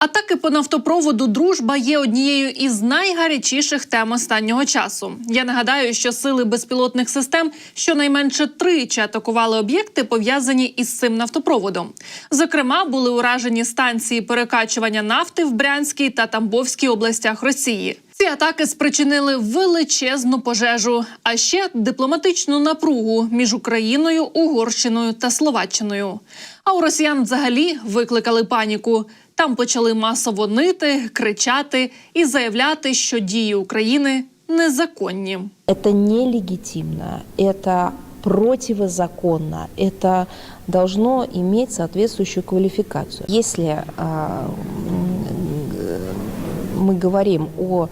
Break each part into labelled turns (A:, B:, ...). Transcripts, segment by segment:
A: Атаки по нафтопроводу Дружба є однією із найгарячіших тем останнього часу. Я нагадаю, що сили безпілотних систем щонайменше тричі атакували об'єкти, пов'язані із цим нафтопроводом. Зокрема, були уражені станції перекачування нафти в Брянській та Тамбовській областях Росії. Ці атаки спричинили величезну пожежу, а ще дипломатичну напругу між Україною, Угорщиною та Словаччиною. А у росіян взагалі викликали паніку. Там почали масово нити, кричати і заявляти, що дії України незаконні.
B: Это нелегитимно, это противозаконно, это должно иметь соответствующую квалификацию. Если а, м, мы говорим о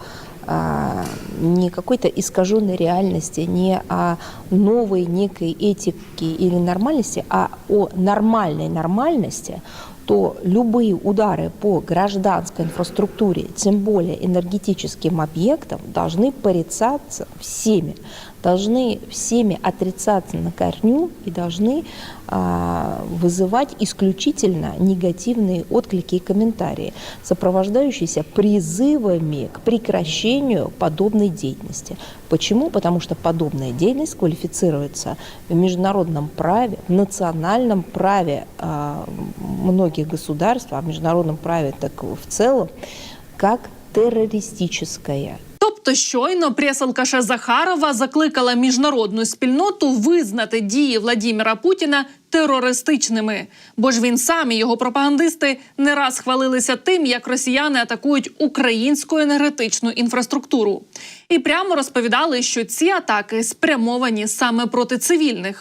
B: а, не какой-то искаженной реальности, не о новой некой этике или нормальности, а о нормальной нормальности, то любые удары по гражданской инфраструктуре, тем более энергетическим объектам, должны порицаться всеми, Должны всеми отрицаться на корню и должны а, вызывать исключительно негативные отклики и комментарии, сопровождающиеся призывами к прекращению подобной деятельности. Почему? Потому что подобная деятельность квалифицируется в международном праве, в национальном праве а, многих государств, а в международном праве так в целом, как террористическая.
A: Тобто, щойно прес-алкаша Захарова закликала міжнародну спільноту визнати дії Владіміра Путіна терористичними, бо ж він сам і його пропагандисти не раз хвалилися тим, як росіяни атакують українську енергетичну інфраструктуру, і прямо розповідали, що ці атаки спрямовані саме проти цивільних.